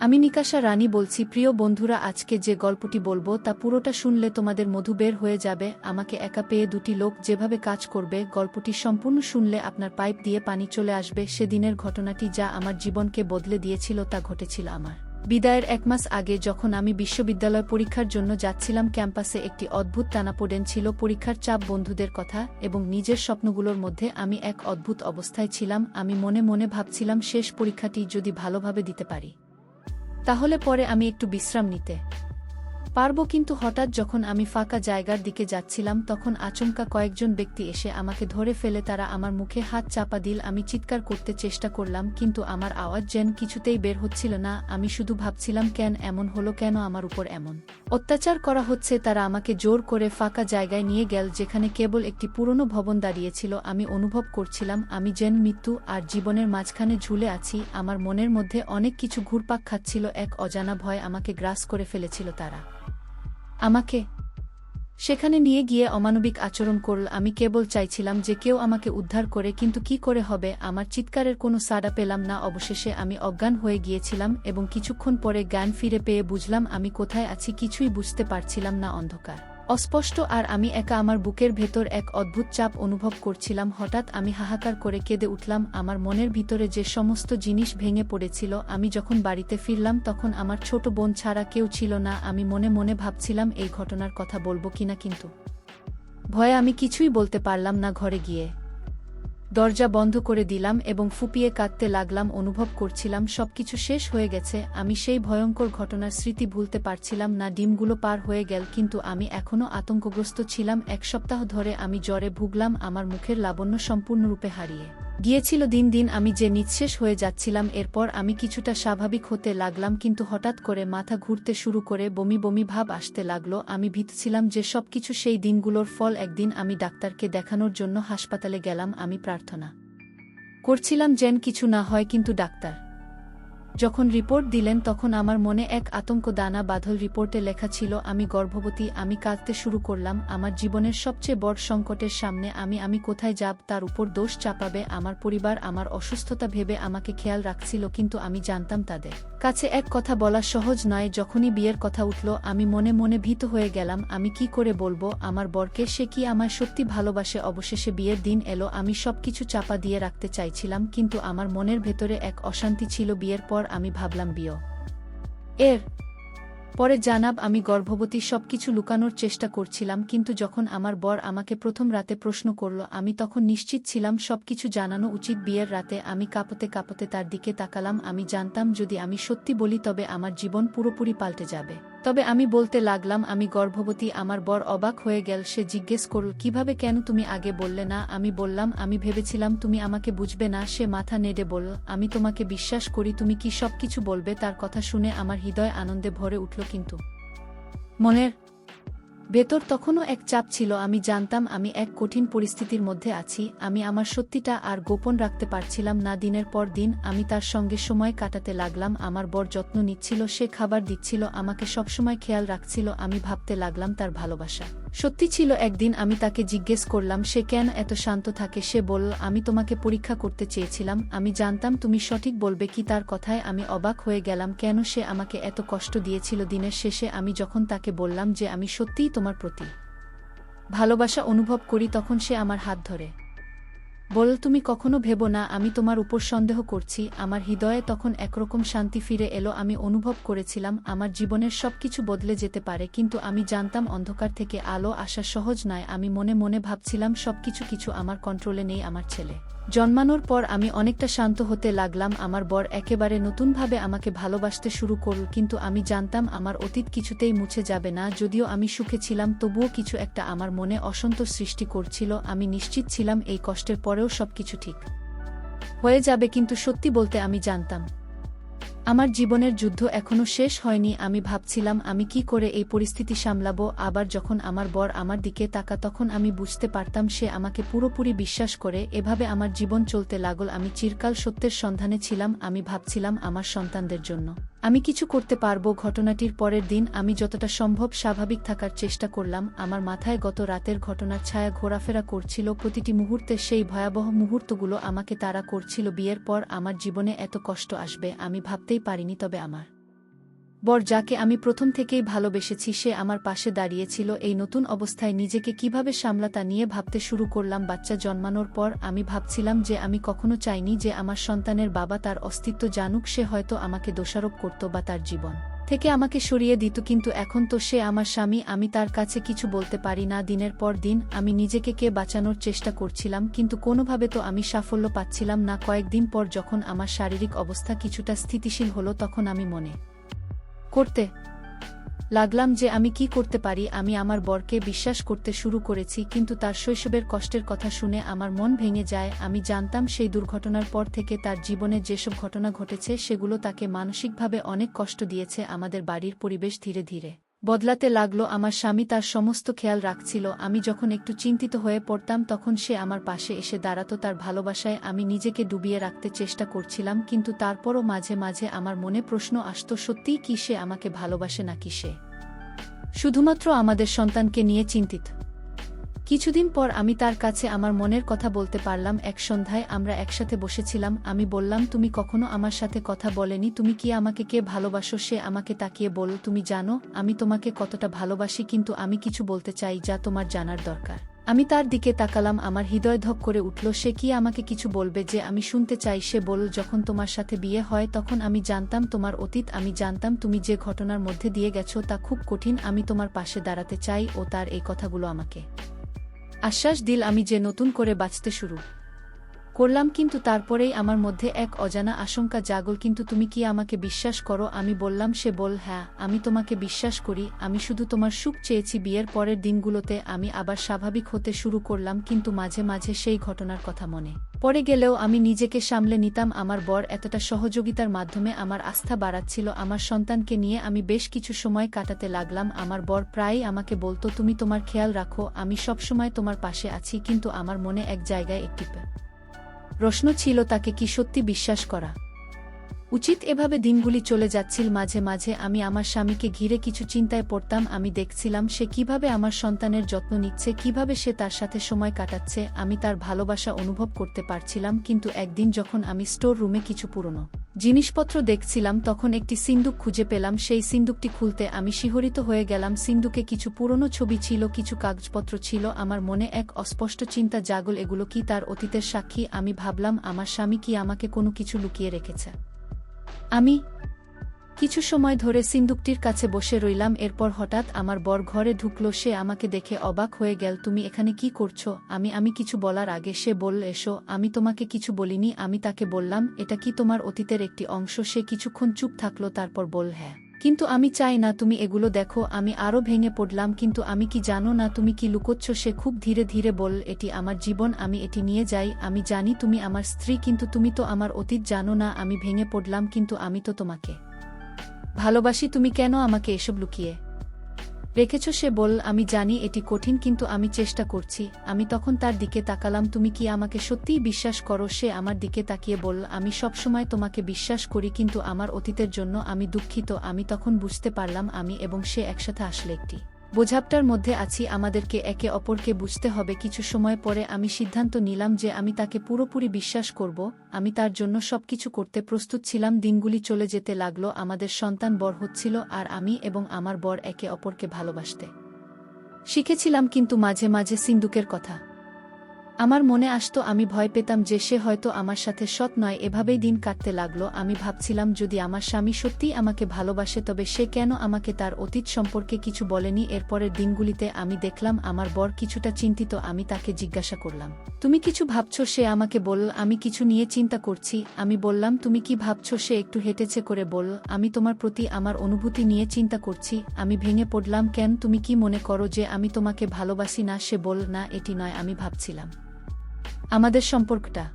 আমি নিকাশা রানী বলছি, প্রিয় বন্ধুরা, আজকে যে গল্পটি বলব, তা পুরোটা শুনলে তোমাদের মধু বের হয়ে যাবে। আমাকে একা পেয়ে দুটি লোক যেভাবে কাজ করবে, গল্পটি সম্পূর্ণ শুনলে আপনার পাইপ দিয়ে পানি চলে আসবে। সেদিনের ঘটনাটি যা আমার জীবনকে বদলে দিয়েছিল, তা ঘটেছিল আমার। বিদায়ের এক মাস আগে যখন আমি বিশ্ববিদ্যালয় পরীক্ষার জন্য যাচ্ছিলাম, ক্যাম্পাসে একটি অদ্ভুত টানাপোডেন ছিল। পরীক্ষার চাপ বন্ধুদের কথা এবং নিজের স্বপ্নগুলোর মধ্যে আমি এক অদ্ভুত অবস্থায় ছিলাম। আমি মনে মনে ভাবছিলাম, শেষ পরীক্ষাটি যদি ভালোভাবে দিতে পারি। তাহলে পরে আমি একটু বিশ্রাম নিতে। পারব কিন্তু হঠাৎ যখন আমি ফাঁকা জায়গার দিকে যাচ্ছিলাম তখন আচমকা কয়েকজন ব্যক্তি এসে আমাকে ধরে ফেলে তারা আমার মুখে হাত চাপা দিল। আমি চিৎকার করতে চেষ্টা করলাম কিন্তু আমার আওয়াজ যেন কিছুতেই বের হচ্ছিল না। আমি শুধু ভাবছিলাম, কেন এমন হলো? কেন আমার উপর এমন? অত্যাচার করা হচ্ছে, তারা আমাকে জোর করে ফাঁকা জায়গায় নিয়ে গেল যেখানে কেবল একটি পুরনো ভবন দাঁড়িয়েছিল। আমি অনুভব করছিলাম, আমি যেন মৃত্যু আর জীবনের মাঝখানে ঝুলে আছি। আমার মনের মধ্যে অনেক কিছু ঘুরপাক খাচ্ছিল, এক অজানা ভয় আমাকে গ্রাস করে ফেলেছিল তারা। আমাকে? সেখানে নিয়ে গিয়ে অমানবিক আচরণ করল। আমি কেবল চাইছিলাম যে কেউ আমাকে উদ্ধার করে, কিন্তু কি করে হবে? আমার চিৎকারের কোনো সাড়া পেলাম না। অবশেষে আমি অজ্ঞান হয়ে গিয়েছিলাম এবং কিছুক্ষণ পরে জ্ঞান ফিরে পেয়ে বুঝলাম আমি কোথায় আছি, কিছুই বুঝতে পারছিলাম না অন্ধকার। অস্পষ্ট আর আমি একা আমার বুকের ভেতর এক অদ্ভুত চাপ অনুভব করছিলাম, হঠাৎ আমি হাহাকার করে কেঁদে উঠলাম, আমার মনের ভিতরে যে সমস্ত জিনিস ভেঙে পড়েছিল, আমি যখন বাড়িতে ফিরলাম তখন আমার ছোট বোন ছাড়া কেউ ছিল না, আমি মনে মনে ভাবছিলাম, এই ঘটনার কথা বলব কিনা কিন্তু। ভয়ে আমি কিছুই বলতে পারলাম না ঘরে গিয়ে। দরজা বন্ধ করে দিলাম এবং ফুপিয়ে কাঁদতে লাগলাম, অনুভব করছিলাম, সবকিছু শেষ হয়ে গেছে, আমি সেই ভয়ঙ্কর ঘটনার স্মৃতি ভুলতে পারছিলাম না, ডিমগুলো পার হয়ে গেল, কিন্তু আমি এখনও আতঙ্কগ্রস্ত ছিলাম, এক সপ্তাহ ধরে আমি জ্বরে ভুগলাম, আমার মুখের লাবণ্য সম্পূর্ণরূপে হারিয়ে। গিয়েছিল দিন দিন আমি যে নিঃশেষ হয়ে যাচ্ছিলাম, এরপর আমি কিছুটা স্বাভাবিক হতে লাগলাম কিন্তু হঠাৎ করে মাথা ঘুরতে শুরু করে বমি বমি ভাব আসতে লাগল। আমি ভিতছিলাম যে সব কিছু সেই দিনগুলোর ফল, একদিন আমি ডাক্তারকে দেখানোর জন্য হাসপাতালে গেলাম, আমি প্রার্থনা করছিলাম যেন কিছু না হয় কিন্তু ডাক্তার যখন রিপোর্ট দিলেন তখন আমার মনে এক আতঙ্ক দানা বাঁধল রিপোর্টে লেখা ছিল, আমি গর্ভবতী, আমি কাঁদতে শুরু করলাম, আমার জীবনের সবচেয়ে বড় সংকটের সামনে আমি আমি কোথায় যাব, তার উপর দোষ চাপাবে, আমার পরিবার, আমার অসুস্থতা ভেবে আমাকে খেয়াল রাখছিল, কিন্তু আমি জানতাম তাদের কাছে এক কথা বলা সহজ নয়, যখনই বিয়ের কথা উঠল, আমি মনে মনে ভীত হয়ে গেলাম, আমি কি করে বলব, আমার বরকে সে কি আমায় সত্যি ভালোবাসে, অবশেষে বিয়ের দিন এলো, আমি সবকিছু চাপা দিয়ে রাখতে চাইছিলাম, কিন্তু আমার মনের ভেতরে এক অশান্তি ছিল, বিয়ের পর আমি ভাবলাম, বিয়। এর পরে জানাব, আমি গর্ভবতী, সবকিছু লুকানোর চেষ্টা করছিলাম, কিন্তু যখন আমার বর আমাকে প্রথম রাতে প্রশ্ন করল, আমি তখন নিশ্চিত ছিলাম, সবকিছু জানানো উচিত, বিয়ের রাতে আমি কাঁপতে কাঁপতে তার দিকে তাকালাম, আমি জানতাম, যদি আমি সত্যি বলি, তবে আমার জীবন পুরোপুরি পাল্টে যাবে। তবে আমি বলতে লাগলাম, আমি গর্ভবতী, আমার বর অবাক হয়ে গেল। সে জিজ্ঞেস করল, কীভাবে কেন তুমি আগে বললে না? আমি বললাম, আমি ভেবেছিলাম তুমি আমাকে বুঝবে না। সে মাথা নেড়ে বলল, আমি তোমাকে বিশ্বাস করি, তুমি কি সব কিছু বলবে? তার কথা শুনে আমার হৃদয় আনন্দে ভরে উঠল কিন্তু। মনের ভেতর তখনও এক চাপ ছিল, আমি জানতাম আমি এক কঠিন পরিস্থিতির মধ্যে আছি, আমি আমার সত্যিটা আর গোপন রাখতে পারছিলাম না, দিনের পর দিন আমি তার সঙ্গে সময় কাটাতে লাগলাম, আমার বর যত্ন নিচ্ছিল, সে খাবার দিচ্ছিল, আমাকে সবসময় খেয়াল রাখছিল, আমি ভাবতে লাগলাম তার ভালোবাসা। সত্যি ছিল একদিন আমি তাকে জিজ্ঞেস করলাম, সে কেন এত শান্ত থাকে? সে বলল, আমি তোমাকে পরীক্ষা করতে চেয়েছিলাম। আমি জানতাম তুমি সঠিক বলবে কি তার কথায়। আমি অবাক হয়ে গেলাম, কেন সে আমাকে এত কষ্ট দিয়েছিল দিনের শেষে? আমি যখন তাকে বললাম যে, আমি সত্যিই তোমার প্রতি ভালোবাসা অনুভব করি, তখন সে আমার হাত ধরে। বল, তুমি কখনো ভেবো না, আমি তোমার উপর সন্দেহ করছি, আমার হৃদয়ে তখন একরকম শান্তি ফিরে এলো, আমি অনুভব করেছিলাম, আমার জীবনের সবকিছু বদলে যেতে পারে, কিন্তু আমি জানতাম অন্ধকার থেকে আলো আসা সহজ নয়, আমি মনে মনে ভাবছিলাম, সবকিছু কিছু আমার কন্ট্রোলে নেই, আমার ছেলে। জন্মানোর পর আমি অনেকটা শান্ত হতে লাগলাম, আমার বর একেবারে নতুনভাবে আমাকে ভালোবাসতে শুরু করল, কিন্তু আমি জানতাম, আমার অতীত কিছুতেই মুছে যাবে না, যদিও আমি সুখে ছিলাম, তবুও কিছু একটা আমার মনে অসন্তোষ সৃষ্টি করছিল, আমি নিশ্চিত ছিলাম, এই কষ্টের পরেও সবকিছু ঠিক। হয়ে যাবে কিন্তু সত্যি বলতে আমি জানতাম। আমার জীবনের যুদ্ধ এখনও শেষ হয়নি, আমি ভাবছিলাম আমি কি করে এই পরিস্থিতি সামলাবো, আবার যখন আমার বর আমার দিকে তাকা তখন আমি বুঝতে পারতাম সে আমাকে পুরোপুরি বিশ্বাস করে, এভাবে আমার জীবন চলতে লাগল, আমি চিরকাল সত্যের সন্ধানে ছিলাম, আমি ভাবছিলাম আমার সন্তানদের জন্য। আমি কিছু করতে পারব, ঘটনাটির পরের দিন আমি যতটা সম্ভব স্বাভাবিক থাকার চেষ্টা করলাম। আমার মাথায় গত রাতের ঘটনার ছায়া ঘোরাফেরা করছিল। প্রতিটি মুহূর্তে সেই ভয়াবহ মুহূর্তগুলো আমাকে তারা করছিল। বিয়ের পর আমার জীবনে এত কষ্ট আসবে, আমি ভাবতেই পারিনি তবে আমার বর যাকে আমি প্রথম থেকেই ভালোবেসেছি, সে আমার পাশে দাঁড়িয়েছিল, এই নতুন অবস্থায় নিজেকে কীভাবে সামলা তা নিয়ে ভাবতে শুরু করলাম। বাচ্চা জন্মানোর পর আমি ভাবছিলাম যে আমি কখনো চাইনি যে আমার সন্তানের বাবা তার অস্তিত্ব জানুক, সে হয়তো আমাকে দোষারোপ করত বা তার জীবন থেকে আমাকে সরিয়ে দিত, কিন্তু এখন তো সে আমার স্বামী, আমি তার কাছে কিছু বলতে পারি না। দিনের পর দিন আমি নিজেকে কে বাঁচানোর চেষ্টা করছিলাম, কিন্তু কোনোভাবে তো আমি সাফল্য পাচ্ছিলাম না। কয়েকদিন পর যখন আমার শারীরিক অবস্থা কিছুটা স্থিতিশীল হলো, তখন আমি মনে করতে? লাগলাম যে আমি কি করতে পারি, আমি আমার বরকে বিশ্বাস করতে শুরু করেছি, কিন্তু তার শৈশবের কষ্টের কথা শুনে আমার মন ভেঙে যায়। আমি জানতাম সেই দুর্ঘটনার পর থেকে তার জীবনে যেসব ঘটনা ঘটেছে, সেগুলো তাকে মানসিকভাবে অনেক কষ্ট দিয়েছে আমাদের বাড়ির পরিবেশ ধীরে ধীরে। বদলাতে লাগল, আমার স্বামী তার সমস্ত খেয়াল রাখছিল। আমি যখন একটু চিন্তিত হয়ে পড়তাম, তখন সে আমার পাশে এসে দাঁড়াতো, তার ভালোবাসায় আমি নিজেকে ডুবিয়ে রাখতে চেষ্টা করছিলাম, কিন্তু তারপরও মাঝে মাঝে আমার মনে প্রশ্ন আসত, সত্যিই কি সে আমাকে ভালোবাসে নাকি সে? শুধুমাত্র আমাদের সন্তানকে নিয়ে চিন্তিত। কিছুদিন পর আমি তার কাছে আমার মনের কথা বলতে পারলাম। এক সন্ধ্যায় আমরা একসাথে বসেছিলাম। আমি বললাম, তুমি কখনো আমার সাথে কথা বলেনি। তুমি কি আমাকে কে ভালোবাসো? সে আমাকে তাকিয়ে বল তুমি জানো, আমি তোমাকে কতটা ভালোবাসি, কিন্তু আমি কিছু বলতে চাই যা তোমার জানার দরকার। আমি তার দিকে তাকালাম। আমার হৃদয় ধক করে উঠল, সে কি আমাকে কিছু বলবে যে আমি শুনতে চাই? সে বল যখন তোমার সাথে বিয়ে হয়, তখন আমি জানতাম তোমার অতীত, আমি জানতাম তুমি যে ঘটনার মধ্যে দিয়ে গেছো, তা খুব কঠিন। আমি তোমার পাশে দাঁড়াতে চাই ও তার এই কথাগুলো আমাকে। আশ্বাস দিল আমি যে নতুন করে বাঁচতে শুরু। করলাম কিন্তু তারপরেই আমার মধ্যে এক অজানা আশঙ্কা জাগল, কিন্তু তুমি কি আমাকে বিশ্বাস করো? আমি বললাম, সে বল হ্যাঁ আমি তোমাকে বিশ্বাস করি, আমি শুধু তোমার সুখ চেয়েছি বিয়ের পরের দিনগুলোতে, আমি আবার স্বাভাবিক হতে শুরু করলাম, কিন্তু মাঝে মাঝে সেই ঘটনার কথা মনে পরে গেলেও আমি নিজেকে সামলে নিতাম, আমার বর এতটা সহযোগিতার মাধ্যমে আমার আস্থা বাড়াচ্ছিল, আমার সন্তানকে নিয়ে আমি বেশ কিছু সময় কাটাতে লাগলাম, আমার বর প্রায়ই আমাকে বলতো, তুমি তোমার খেয়াল রাখো, আমি সবসময় তোমার পাশে আছি, কিন্তু আমার মনে এক জায়গায় একটি প্রশ্ন ছিল তাকে কি সত্যি বিশ্বাস করা? উচিত এভাবে দিনগুলি চলে যাচ্ছিল। মাঝে মাঝে আমি আমার স্বামীকে ঘিরে কিছু চিন্তায় পড়তাম। আমি দেখছিলাম সে কীভাবে আমার সন্তানের যত্ন নিচ্ছে, কীভাবে সে তার সাথে সময় কাটাচ্ছে। আমি তার ভালোবাসা অনুভব করতে পারছিলাম, কিন্তু একদিন যখন আমি স্টোর রুমে কিছু পুরনো জিনিসপত্র দেখছিলাম, তখন একটি সিন্দুক খুঁজে পেলাম। সেই সিন্দুকটি খুলতে আমি শিহরিত হয়ে গেলাম। সিন্দুকে কিছু পুরনো ছবি ছিল, কিছু কাগজপত্র ছিল। আমার মনে এক অস্পষ্ট চিন্তা জাগল, এগুলো কি তার অতীতের সাক্ষী? আমি ভাবলাম, আমার স্বামী কি আমাকে কোনো কিছু লুকিয়ে রেখেছে? আমি কিছু সময় ধরে সিন্দুকটির কাছে বসে রইলাম, এরপর হঠাৎ আমার বর ঘরে ঢুকলো, সে আমাকে দেখে অবাক হয়ে গেল, তুমি এখানে কি করছ? আমি আমি কিছু বলার আগে সে বলল, এসো, আমি তোমাকে কিছু বলিনি, আমি তাকে বললাম, এটা কি তোমার অতীতের একটি অংশ? সে কিছুক্ষণ চুপ থাকল, তারপর বল হ্যাঁ। কিন্তু আমি চাই না তুমি এগুলো দেখো, আমি আরও ভেঙে পড়লাম, কিন্তু আমি কি জানো না তুমি কি লুকোচ্ছ? সে খুব ধীরে ধীরে বল এটি আমার জীবন, আমি এটি নিয়ে যাই, আমি জানি তুমি আমার স্ত্রী, কিন্তু তুমি তো আমার অতীত জানো না, আমি ভেঙে পড়লাম, কিন্তু আমি তো তোমাকে ভালোবাসি তুমি কেন আমাকে এসব লুকিয়ে? রেখেছ সে বল, আমি জানি এটি কঠিন, কিন্তু আমি চেষ্টা করছি। আমি তখন তার দিকে তাকালাম, তুমি কি আমাকে সত্যিই বিশ্বাস করো? সে আমার দিকে তাকিয়ে বল, আমি সবসময় তোমাকে বিশ্বাস করি, কিন্তু আমার অতীতের জন্য আমি দুঃখিত। আমি তখন বুঝতে পারলাম আমি এবং সে একসাথে আসলে একটি বোঝাপটার মধ্যে আছি, আমাদেরকে একে অপরকে বুঝতে হবে। কিছু সময় পরে আমি সিদ্ধান্ত নিলাম যে আমি তাকে পুরোপুরি বিশ্বাস করব, আমি তার জন্য সবকিছু করতে প্রস্তুত ছিলাম। দিনগুলি চলে যেতে লাগল, আমাদের সন্তান বর হচ্ছিল আর আমি এবং আমার বর একে অপরকে ভালোবাসতে। শিখেছিলাম কিন্তু মাঝে মাঝে সিন্দুকের কথা। আমার মনে আসতো আমি ভয় পেতাম যে সে হয়তো আমার সাথে সৎ নয়, এভাবেই দিন কাটতে লাগল। আমি ভাবছিলাম যদি আমার স্বামী সত্যিই আমাকে ভালোবাসে তবে সে কেন আমাকে তার অতীত সম্পর্কে কিছু বলেনি? এরপরের দিনগুলিতে আমি দেখলাম আমার বর কিছুটা চিন্তিত, আমি তাকে জিজ্ঞাসা করলাম, তুমি কিছু ভাবছ? সে আমাকে বলল, আমি কিছু নিয়ে চিন্তা করছি। আমি বললাম, তুমি কি ভাবছ? সে একটু হেঁটেছে করে বলল, আমি তোমার প্রতি আমার অনুভূতি নিয়ে চিন্তা করছি। আমি ভেঙে পড়লাম, কেন তুমি কি মনে করো যে আমি তোমাকে ভালোবাসি না? সে বল না, এটি নয়। আমি ভাবছিলাম আমাদের সম্পর্কটা।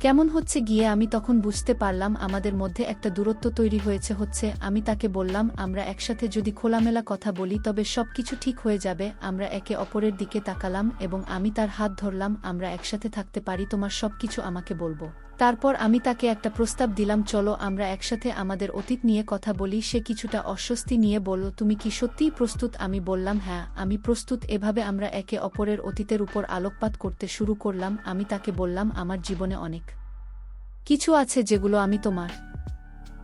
কেমন হচ্ছে গিয়ে আমি তখন বুঝতে পারলাম আমাদের মধ্যে একটা দূরত্ব তৈরি হয়েছে হচ্ছে, আমি তাকে বললাম, আমরা একসাথে যদি খোলামেলা কথা বলি তবে সব কিছু ঠিক হয়ে যাবে। আমরা একে অপরের দিকে তাকালাম এবং আমি তার হাত ধরলাম, আমরা একসাথে থাকতে পারি, তোমার সব কিছু আমাকে বলব। তারপর আমি তাকে একটা প্রস্তাব দিলাম, চলো আমরা একসাথে আমাদের অতীত নিয়ে কথা বলি। সে কিছুটা অস্বস্তি নিয়ে বলল, তুমি কি সত্যিই প্রস্তুত? আমি বললাম হ্যাঁ আমি প্রস্তুত। এভাবে আমরা একে অপরের অতীতের উপর আলোকপাত করতে শুরু করলাম। আমি তাকে বললাম, আমার জীবনে অনেক কিছু আছে যেগুলো আমি তোমার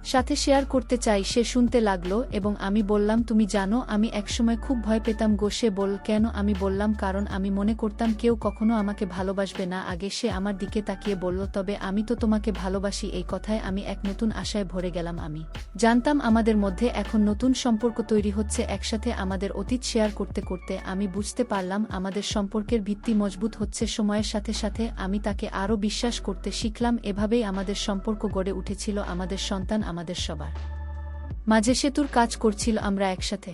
সাথে শেয়ার করতে চাই। সে শুনতে লাগল এবং আমি বললাম, তুমি জানো, আমি একসময় খুব ভয় পেতাম গো। সে বল, কেন? আমি বললাম, কারণ আমি মনে করতাম কেউ কখনো আমাকে ভালোবাসবে না। আগে সে আমার দিকে তাকিয়ে বলল, তবে আমি তো তোমাকে ভালোবাসি। এই কথায় আমি এক নতুন আশায় ভরে গেলাম আমি। জানতাম আমাদের মধ্যে এখন নতুন সম্পর্ক তৈরি হচ্ছে একসাথে আমাদের অতীত শেয়ার করতে করতে। আমি বুঝতে পারলাম আমাদের সম্পর্কের ভিত্তি মজবুত হচ্ছে সময়ের সাথে সাথে। আমি তাকে আরও বিশ্বাস করতে শিখলাম, এভাবেই আমাদের সম্পর্ক গড়ে উঠেছিল। আমাদের সন্তান আমাদের সবার। মাঝে সেতুর কাজ করছিল আমরা একসাথে।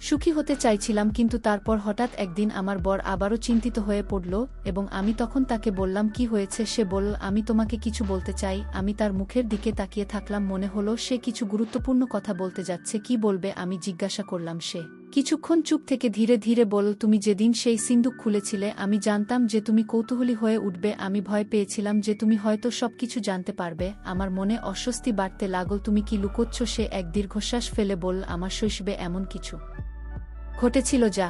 সুখী হতে চাইছিলাম কিন্তু তারপর হঠাৎ একদিন আমার বর আবারও চিন্তিত হয়ে পড়ল এবং আমি তখন তাকে বললাম, কি হয়েছে? সে বলল, আমি তোমাকে কিছু বলতে চাই। আমি তার মুখের দিকে তাকিয়ে থাকলাম, মনে হলো সে কিছু গুরুত্বপূর্ণ কথা বলতে যাচ্ছে। কি বলবে? আমি জিজ্ঞাসা করলাম, সে কিছুক্ষণ চুপ থেকে ধীরে ধীরে বল, তুমি যেদিন সেই সিন্দুক খুলেছিলে, আমি জানতাম যে তুমি কৌতূহলী হয়ে উঠবে। আমি ভয় পেয়েছিলাম যে তুমি হয়তো সবকিছু জানতে পারবে। আমার মনে অস্বস্তি বাড়তে লাগল, তুমি কি লুকোচ্ছ সে এক দীর্ঘশ্বাস ফেলে বল, আমার শৈশবে এমন কিছু ঘটেছিল যা